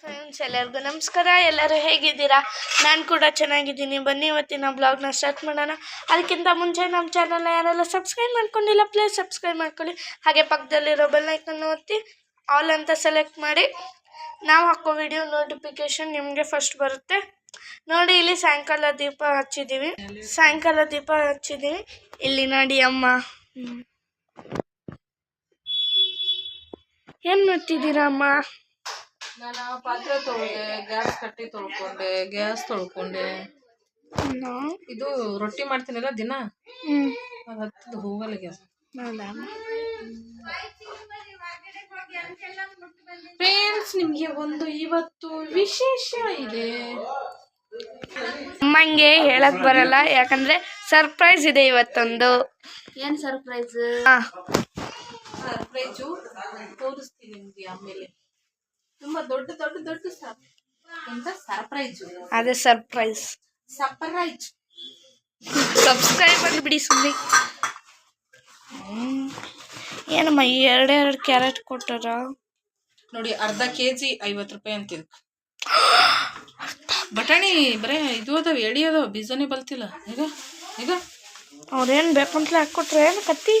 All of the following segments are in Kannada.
ಫ್ರೆಂಡ್ಸ್ ಎಲ್ಲರಿಗೂ ನಮಸ್ಕಾರ. ಎಲ್ಲರೂ ಹೇಗಿದ್ದೀರಾ? ನಾನು ಕೂಡ ಚೆನ್ನಾಗಿದ್ದೀನಿ. ಬನ್ನಿ, ಇವತ್ತಿನ ಬ್ಲಾಗ್ನ ಸ್ಟಾರ್ಟ್ ಮಾಡೋಣ. ಅದಕ್ಕಿಂತ ಮುಂಚೆ ನಮ್ಮ ಚಾನಲ್ನ ಯಾರೆಲ್ಲ ಸಬ್ಸ್ಕ್ರೈಬ್ ಮಾಡ್ಕೊಂಡಿಲ್ಲ ಪ್ಲೀಸ್ ಸಬ್ಸ್ಕ್ರೈಬ್ ಮಾಡ್ಕೊಳ್ಳಿ. ಹಾಗೆ ಪಕ್ಕದಲ್ಲಿರೋ ಬೆಲ್ಲೈಕನ್ನು ಒತ್ತಿ ಆಲ್ ಅಂತ ಸೆಲೆಕ್ಟ್ ಮಾಡಿ. ನಾವು ಹಾಕೋ ವಿಡಿಯೋ ನೋಟಿಫಿಕೇಶನ್ ನಿಮಗೆ ಫಸ್ಟ್ ಬರುತ್ತೆ. ನೋಡಿ, ಇಲ್ಲಿ ಸಾಯಂಕಾಲ ದೀಪ ಹಚ್ಚಿದ್ದೀವಿ ಸಾಯಂಕಾಲ ದೀಪ ಹಚ್ಚಿದ್ದೀವಿ ಇಲ್ಲಿ ನೋಡಿ, ಅಮ್ಮ. ಏನ್ ಮಾಡ್ತಿದ್ದೀರಾ ಅಮ್ಮ? ನಾನು ಪಾತ್ರೆ ತೊಳ್ದೆ ಗ್ಯಾಸ್ ಕಟ್ಟಿ ತೊಳ್ಕೊಂಡೆ ಗ್ಯಾಸ್ ತೊಳ್ಕೊಂಡೆ. ಇದು ರೊಟ್ಟಿ ಮಾಡ್ತೀನಲ್ಲ ದಿನ? ಅದು ಹತ್ತದು ಹೋಗಲ್ಲ ಗ್ಯಾಸ್. ಫ್ರೆಂಡ್ಸ್ ನಿಮಗೆ ಒಂದು ಇವತ್ತು ವಿಶೇಷ ಇದೆ. ಅಮ್ಮಂಗೆ ಹೇಳಕ್ ಬರಲ್ಲ ಯಾಕಂದ್ರೆ ಸರ್ಪ್ರೈಸ್ ಇದೆ ಇವತ್ತೊಂದು. ಏನ್ ಸರ್ಪ್ರೈಸ್ ಸರ್ಪ್ರೈಸು ತೋರಿಸ್ತೀನಿ ನಿಮ್ಗೆ ಆಮೇಲೆ. ತುಂಬಾ ದೊಡ್ಡ ದೊಡ್ಡ ದೊಡ್ಡ ಸರ್ ಎಂತ ಸರ್ಪ್ರೈಜು ಅದೇ ಸರ್ಪ್ರೈಸ್ ಸರ್ಪ್ರೈಸ್ ಸಬ್ಸ್ಕ್ರೈಬ್ ಮಾಡಿಬಿಡಿ ಸುಮ್ಮನೆ. ಏನಮ್ಮ ಎರಡೆರಡು ಕ್ಯಾರೆಟ್ ಕೊಟ್ಟಾರ? ನೋಡಿ ಅರ್ಧ ಕೆ ಜಿ ಐವತ್ತು ರೂಪಾಯಿ ಅಂತಿದ್ ಬಟಾಣಿ ಬರೇ ಇದು ಅದಾವ ಎಡಿ ಅದಾವ ಬೀಜನೇ ಬಲ್ತಿಲ್ಲ. ಈಗ ಈಗ. ಅವ್ರೇನು ಬೇಕಂತಲೇ ಹಾಕ್ಕೊಟ್ರೆ ಏನು ಕತ್ತಿ?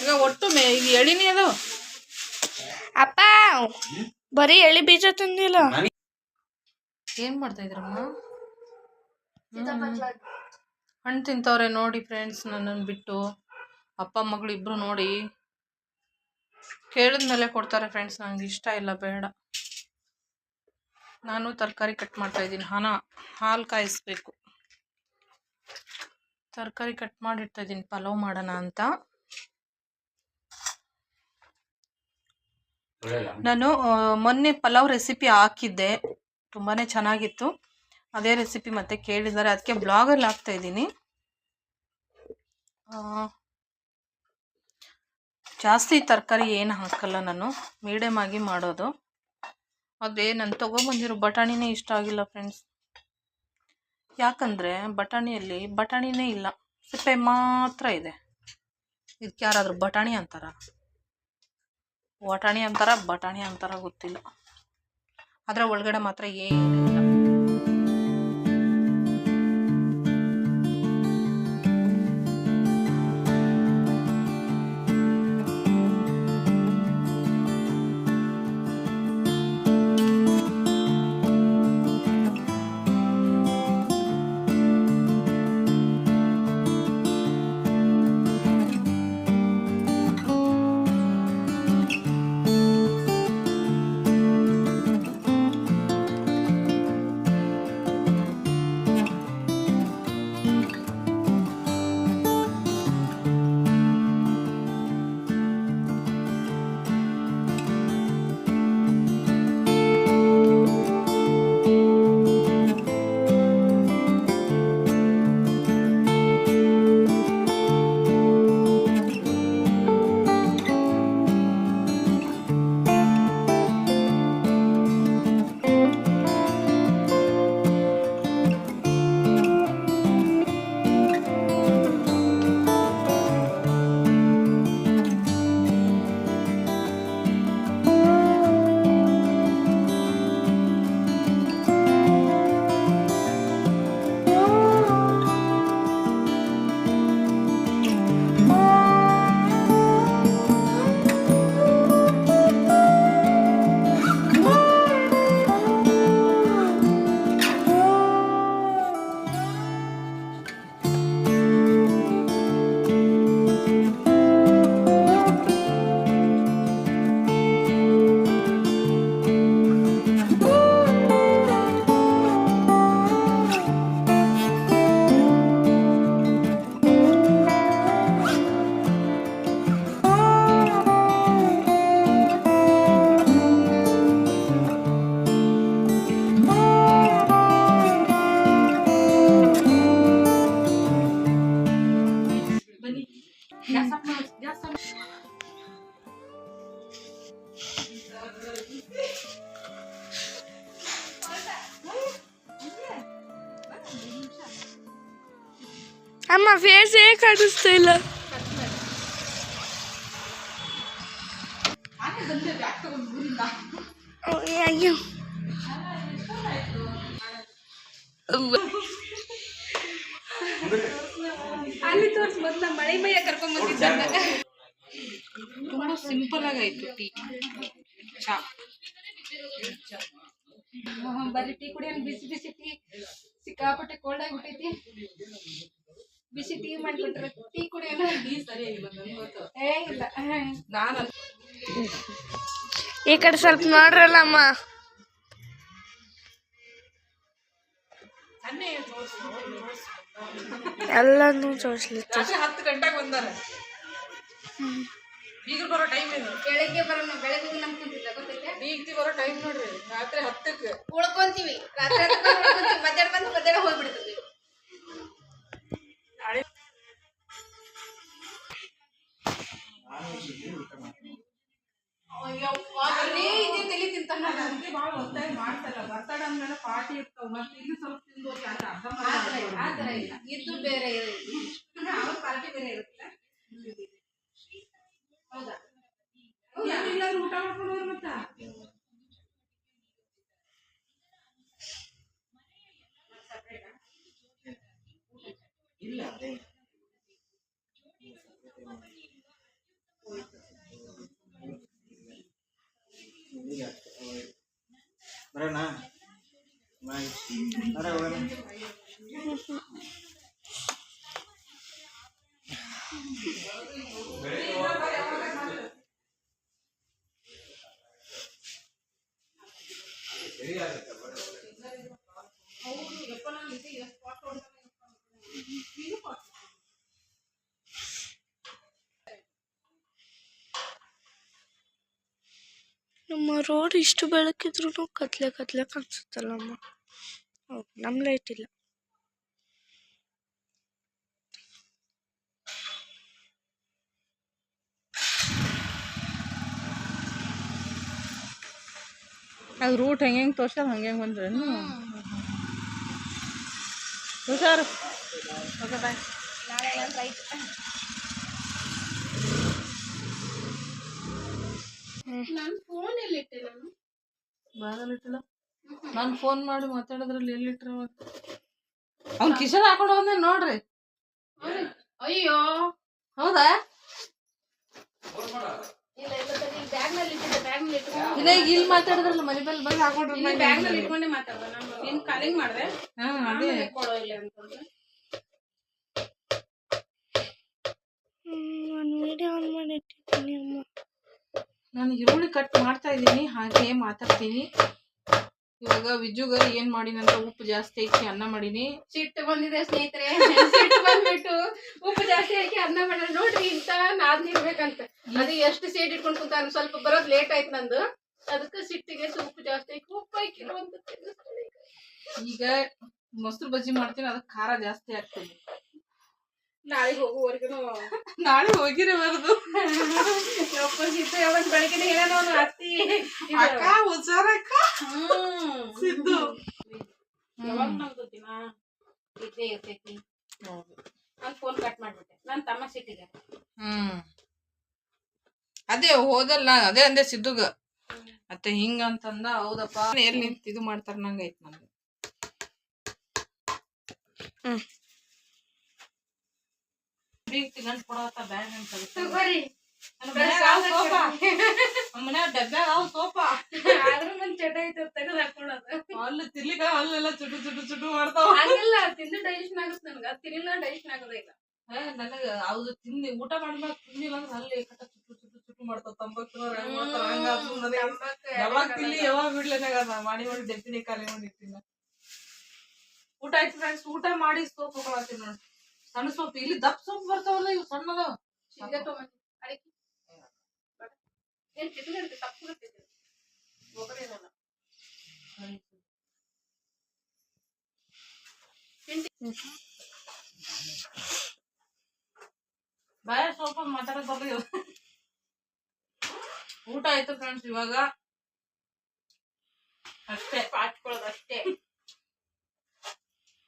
ಈಗ ಒಟ್ಟು ಮೇ ಈಗ ಎಳಿನೇ ಅದಾವ. ಅಪ್ಪ! ಬರೀ ಎಳಿ ಬೀಜ ತಂದಿಲ್ಲ. ಏನ್ ಮಾಡ್ತಾ ಇದ್ರಮ್ಮ? ಹಣ್ಣು ತಿಂತವ್ರೆ ನೋಡಿ ಫ್ರೆಂಡ್ಸ್ ನನ್ನನ್ನು ಬಿಟ್ಟು. ಅಪ್ಪ ಮಗಳು ಇಬ್ರು ನೋಡಿ. ಕೇಳಿದ್ಮೇಲೆ ಕೊಡ್ತಾರೆ ಫ್ರೆಂಡ್ಸ್ ನಂಗೆ ಇಷ್ಟ ಇಲ್ಲ ಬೇಡ. ನಾನು ತರಕಾರಿ ಕಟ್ ಮಾಡ್ತಾ ಇದ್ದೀನಿ. ಹಣ ಹಾಲು ಕಾಯಿಸ್ಬೇಕು. ತರಕಾರಿ ಕಟ್ ಮಾಡಿಡ್ತಾ ಇದ್ದೀನಿ. ಪಲಾವ್ ಮಾಡೋಣ ಅಂತ. ನಾನು ಮೊನ್ನೆ ಪಲಾವ್ ರೆಸಿಪಿ ಹಾಕಿದ್ದೆ. ತುಂಬಾ ಚೆನ್ನಾಗಿತ್ತು. ಅದೇ ರೆಸಿಪಿ ಮತ್ತೆ ಕೇಳಿದ್ದಾರೆ. ಅದಕ್ಕೆ ಬ್ಲಾಗಲ್ಲಿ ಹಾಕ್ತಾ ಇದ್ದೀನಿ. ಜಾಸ್ತಿ ತರಕಾರಿ ಏನು ಹಾಕಲ್ಲ ನಾನು. ಮೀಡಿಯಮ್ ಆಗಿ ಮಾಡೋದು. ಅದೇ ನಾನು ತೊಗೊಬಂದಿರೋ ಬಟಾಣಿನೇ ಇಷ್ಟ ಆಗಿಲ್ಲ ಫ್ರೆಂಡ್ಸ್ ಯಾಕಂದರೆ ಬಟಾಣಿಯಲ್ಲಿ ಬಟಾಣಿನೇ ಇಲ್ಲ. ಸಿಪ್ಪೆ ಮಾತ್ರ ಇದೆ. ಇದಕ್ಕೆ ಯಾರಾದರೂ ಬಟಾಣಿ ಅಂತಾರ? ವಟಾಣಿ ಅಂತಾರ ಬಟಾಣಿ ಅಂತಾರ ಗೊತ್ತಿಲ್ಲ. ಅದರ ಒಳಗಡೆ ಮಾತ್ರ ಏನಿಲ್ಲ. అమ్మ ఫేస్ ఏ కనిపిస్తుంది ఇలా అయ్యో ಅಲ್ಲಿ ತೋರ್ಸ್ ಮೊದ್ಲ ಮಳೆ ಮೈಯ ಕರ್ಕೊಂಡ್ ಬಂದಿದ್ದಾಗ ತುಂಬಾ ಸಿಂಪಲ್ ಆಗಾಯ್ತು ಟೀ ಚಾ ಬರೀ ಟೀ ಕುಡಿಯೋಣ ಬಿಸಿ ಬಿಸಿ ಟೀ ಸಿಕ್ಕಾಪಟ್ಟೆ ಕೋಲ್ಡ್ ಆಗಿಬಿಟ್ಟೈತಿ ಬಿಸಿ ಟೀ ಮಾಡ್ಬಿಟ್ರೆ. ಟೀ ಕುಡಿಯೋಣ ಏ ಇಲ್ಲ ನಾನು ಈ ಕಡೆ ಸ್ವಲ್ಪ ನೋಡ್ರಲ್ಲ ನೋಡ್ರಲ್ಲಮ್ಮ ಎಲ್ಲಾನು ರಾತ್ರಿ ಹತ್ತು ಗಂಟೆಗೆ ಬಂದಾರ. ಈಗ ಬರೋ ಟೈಮ್ ಇದು. ಬೆಳಗ್ಗೆ ಬರೋಣ ಬೆಳಗ್ಗೆ ನಮ್ ಕುಂತಿದ್ದ ಗೊತ್ತೈತೆ ಈಗ ಬರೋ ಟೈಮ್ ನೋಡ್ರಿ ರಾತ್ರಿ ಹತ್ತಕ್ಕೆ. ಉಳ್ಕೊಂತೀವಿ. ರಾತ್ರಿ ಬರೋಣ ಬಾಯ್ ಅರೆ ಹೋಗೋಣ ನಮ್ಮ ರೋಡ್ ಇಷ್ಟು ಬೆಳಕಿದ್ರು ಕತ್ಲೆ ಕತ್ಲೆ ಕಾಣಿಸುತ್ತಲ್ಲಮ್ಮ. ಹೌದು ನಮ್ಮ ಲೈಟ್ ಇಲ್ಲ. ಅದು ರೂಟ್ ಹೆಂಗೆ ಹೆಂಗೆ ತೋರ್ಸ ಹಂಗೆ ಹೆಂಗೆ ಬಂದ್ರೇನು ಹುಷಾರು ಓಕೆ ಬಾಯ್ ನಾಳೆ ನಾನು ನನ್ನ ಫೋನ್ ಎಲ್ಲಿಟ್ಟೆ ನಾನು ಫೋನ್ ಮಾಡಿ ಮಾತಾಡೋದ್ರಲ್ಲಿ ಎಲ್ಲಿಟ್ರ ಅವ್ನು ಕಿಶನ್ ಹಾಕೊಂಡು ಬಂದ ನೋಡ್ರಿ. ಅಯ್ಯೋ. ಹೌದಾ? ಇಲ್ಲ ಇಲ್ಲ ಬ್ಯಾಗ್ನಲ್ಲಿ ಇಟ್ಟಿದ್ದೆ ಬ್ಯಾಗ್ನಲ್ಲಿ ಇಟ್ಕೊಂಡು ಇಲ್ಲ ಈಗ ಇಲ್ಲಿ ಮಾತಾಡಿದ್ರಲ್ಲ ಮನೆ ಮೇಲೆ ಬಂದು ಹಾಕೊಂಡ್ರಿ ಬ್ಯಾಗ್ನಲ್ಲಿ ಇಟ್ಕೊಂಡೆ ಮಾತಾಡ್ದೆ ನಾನು ನಿನ್ ಕಾಲಿಂಗ್ ಮಾಡ್ದೆ. ಹಾಂ ಅದೇ ಆಮೇಲೆ ಕೊಡೋ ಇಲ್ಲ ಅನ್ಕೊಂಡೆ ನಾನು ಈರುಳ್ಳಿ ಕಟ್ ಮಾಡ್ತಾ ಇದ್ದೀನಿ ಹಾಗೆ ಮಾತಾಡ್ತೀನಿ. ಇವಾಗ ವಿಜುಗ ಏನ್ ಮಾಡಿನಂತ ಉಪ್ಪು ಜಾಸ್ತಿ ಹಾಕಿ ಅನ್ನ ಮಾಡೀನಿ. ಸಿಟ್ಟು ಬಂದಿದೆ ಸ್ನೇಹಿತರೆ. ಸಿಟ್ಟು ಬಂದ್ಬಿಟ್ಟು ಉಪ್ಪು ಜಾಸ್ತಿ ಹಾಕಿ ಅನ್ನ ಮಾಡ ನೋಡ್ರಿ ಇಂತ ನಾದ್ ನಿಲ್ಬೇಕಂತ ಅದು ಎಷ್ಟು ಸೇಡ್ ಇಟ್ಕೊಂಡ್ ಕುಂತ ಸ್ವಲ್ಪ ಬರೋದ್ ಲೇಟ್ ಆಯ್ತು ನಂದು. ಅದಕ್ಕೆ ಸಿಟ್ಟಿಗೆ ಉಪ್ಪು ಜಾಸ್ತಿ ಹಾಕಿ ಉಪ್ಪು ಹಾಕಿರುವಂತ. ಈಗ ಮೊಸರು ಬಜ್ಜಿ ಮಾಡ್ತೀನಿ ಅದಕ್ಕೆ ಖಾರ ಜಾಸ್ತಿ ಆಗ್ತದೆ. ನಾಳೆಗೆ ಹೋಗುವವರೆಗೂ. ನಾಳೆ ಹೋಗಿರಬಾರ್ದು. ಸಿಟ್ಟು ಯಾವಾಗ ಬೆಳಗ್ಗೆ ಹೇಳೋಣ ಅವ್ನು ಅತ್ತಿ. ಅಕ್ಕ ಹುಷಾರಕ್ಕ ಹ್ಮ್. ಸಿದ್ದು. ಯಾವಾಗ ನಮ್ದು ದಿನ? ಇದ್ದೇ ಇರ್ತೈತಿ. ನಾನ್ ಫೋನ್ ಕಟ್ ಮಾಡ್ಬಿಟ್ಟೆ. ನನ್ನ ತಮ್ಮ ಸಿಟ್ಟಿಗೆ ಹ್ಮ್. ಅದೇ ಹೋದಲ್ಲ ಅದೇ ಅಂದೆ ಸಿದ್ದುಗ. ಮತ್ತೆ ಹಿಂಗ ಅಂತಂದ ಹೌದಪ್ಪ. ಎಲ್ಲಿ ನಿಂತ ಇದು ಮಾಡ್ತಾರ ನಂಗೈತ್ ನಮ್ಗೆ ನಂಗೆ ಹ್ಮ್. ಬೀಗ್ ಗಂಟ್ ಕೊಡತ್ತ ಬ್ಯಾಗ್ ಅಂತ ತಗೋರಿ. ಡಬ್ಬ್ಯಾಗ ಅವ್ ಸೋಪ ಆದ್ರೂ ನನ್ ಚಟ ಐತೆ ತೆಗೆದು ಹಾಕೊಳ್ಳೋದು ಅಲ್ಲಿ ತಿರ್ಲಿಕ ಅಲ್ಲೆಲ್ಲ ಚುಟು ಚುಟು ಚುಟು ಮಾಡ್ತಾವ. ಹಂಗಿಲ್ಲ ತಿಂದು ಡೈಜೆಷನ್ ಆಗುತ್ತೆ ನನ್ಗ. ತಿನ್ನಿಲ್ಲ ಡೈಜೆಷನ್ ನನಗ ಅವ್ದು ತಿಂದಿ ಊಟ ಮಾಡ್ಬೇಕು ಅಂದ್ರೆ ಅಲ್ಲಿ ಕಟ್ಟ ಚುಟು ಚುಟು ಚುಟು ಮಾಡ್ತಾವ. ತಂಬಾಕು ಹೆಂಗ್ ಮಾಡ್ತಾವ ಹಂಗ ಅದು ನನಗೆ ಯಾವಾಗ ತಿನ್ಲಿ ಯಾವಾಗ ಬಿಡ್ಲೇನಾಗ ಮಾಡಿ ಮಾಡಿ ಕಾಲೇ ಖಾಲಿ ಮಾಡಿರ್ತೀನಿ ಊಟ ಆಯ್ತು ಫ್ರೆಂಡ್ಸ್ ಊಟ ಮಾಡಿ ಸೋಪ್ ಹೋಗ್ತೀನಿ ನೋಡಿ. ಸಣ್ಣ ಸೋಪ್ ಇಲ್ಲಿ ದಪ್ಪ ಸೋಪ್ ಬರ್ತಾವಲ್ಲ ಇವು ಸಣ್ಣದ. ಸಿಂಗ ತಗೊಂಡ್ ಅಡಿಕೆ. ಏನ್ ಚಿಕ್ಕದ ಇರುತ್ತೆ? ತಪ್ಪು ಇರ್ತೈತೆ ಒಬ್ಬರೇ ಇರಲ್ಲ. ಬಾಯ ಸ್ವಲ್ಪ ಮಾತಾಡಕ್ ಬರ್ಲಿ. ಊಟ ಆಯ್ತು ಫ್ರೆಂಡ್ಸ್ ಇವಾಗ. ಅಷ್ಟೇ. ಪಾಚ್ಕೊಳ್ಳೋದು ಅಷ್ಟೇ.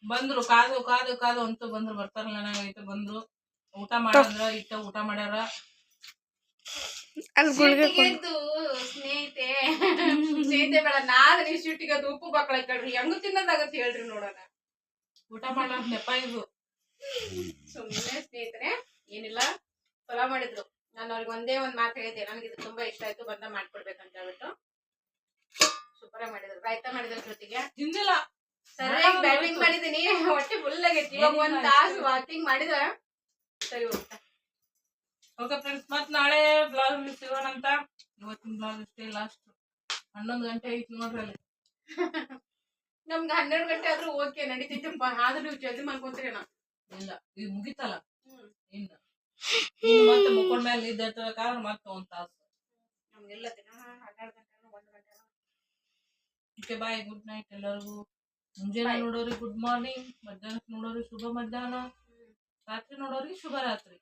ಬಂದ್ರು ಕಾದು ಕಾದು ಕಾದು ಅಂತೂ ಬಂದ್ರು ಬರ್ತಾರಲ್ಲ ನನಗೈತೆ ಬಂದ್ರು. ಊಟ ಮಾಡಂದ್ರ ಇಟ್ಟ ಊಟ ಮಾಡ್ಯಾರ. ಸ್ನೇಹಿತೆ ಸ್ನೇಹಿತೆ ಬೇಡ ನಾದ್ ನೀ ಸಿಟ್ಟಿಗೆ ಅದು ಉಪ್ಪು ಬಾಕಳ ಕಡ್ರಿ ಹೆಂಗ್ ತಿನ್ನೋದಾಗತ್ತೆ ಹೇಳ್ರಿ ನೋಡೋಣ. ಊಟ ಮಾಡ್ಲಾರ್ದ ನೆಪ ಇದು. ಸುಮ್ಮನೆ ಸ್ನೇಹಿತರೆ ಏನಿಲ್ಲ ಪಲಾವ್ ಮಾಡಿದ್ರು. ನಾನು ಅವ್ರಿಗೆ ಒಂದೇ ಒಂದ್ ಮಾತು ಹೇಳಿದೆ ನನಗೆ ಇದು ತುಂಬಾ ಇಷ್ಟ ಆಯ್ತು ಬಂದ ಮಾಡ್ಕೊಡ್ಬೇಕಂತ ಹೇಳ್ಬಿಟ್ಟು. ಸೂಪರ್ ಮಾಡಿದ್ರು. ರಾಯ್ತ ಮಾಡಿದ್ರ ಜೊತೆಗೆ. ತಿಂದಿಲ್ಲ. ಸರಿಯಾಗಿ ಬ್ಯಾಟಿಂಗ್ ಮಾಡಿದೀನಿ. ಹೊಟ್ಟೆ ಫುಲ್ ಆಗೈತಿ. ಇವಾಗ ಒಂದ್ ತಾಸು ವಾಕಿಂಗ್ ಮಾಡಿದ್ರ ಸರಿ ಹೋಗ್ತಾ. ಓಕೆ ಫ್ರೆಂಡ್ಸ್ ಮತ್ ನಾಳೆ ಬ್ಲಾಗ್ ಸಿಗೋಣ ಅಂತ. ಇವತ್ತಿನ ಬ್ಲಾಗ್ ಇಷ್ಟೇ ಲಾಸ್ಟ್ ಹನ್ನೊಂದು ಗಂಟೆ ಐತಿ ನೋಡ್ರಿ ಅಲ್ಲಿ. ನಮ್ಗೆ ಹನ್ನೆರಡು ಗಂಟೆ ಆದ್ರೂ ಓಕೆ ನಡೀತಿತ್ತಪ್ಪ. ಆದ್ರೂ ನೀವು ಜಲ್ದಿ ಮಾಡ್ಕೊಂತೀರಿ ನಾ ಇಲ್ಲ ಇದು ಮುಗಿತಲ್ಲ. ಇನ್ನು. ಮತ್ತೆ ಮುಕ್ಕೊಂಡ್ ಮೇಲೆ ಇದ್ದ ಕಾರಣ ಮತ್ತೆ ಒಂದ್ ತಾಸು. ನಮ್ಗೆಲ್ಲ ದಿನ ಹನ್ನೆರಡು ಗಂಟೆ ಒಂದು ಗಂಟೆ ಓಕೆ ಬಾಯ್ ಗುಡ್ ನೈಟ್ ಎಲ್ಲರಿಗೂ. ಮುಂಜಾನೆ ನೋಡೋರಿ ಗುಡ್ ಮಾರ್ನಿಂಗ್ ಮಧ್ಯಾಹ್ನಕ್ಕೆ ನೋಡೋರಿ ಶುಭ ಮಧ್ಯಾಹ್ನ ರಾತ್ರಿ ನೋಡೋರಿ ಶುಭ ರಾತ್ರಿ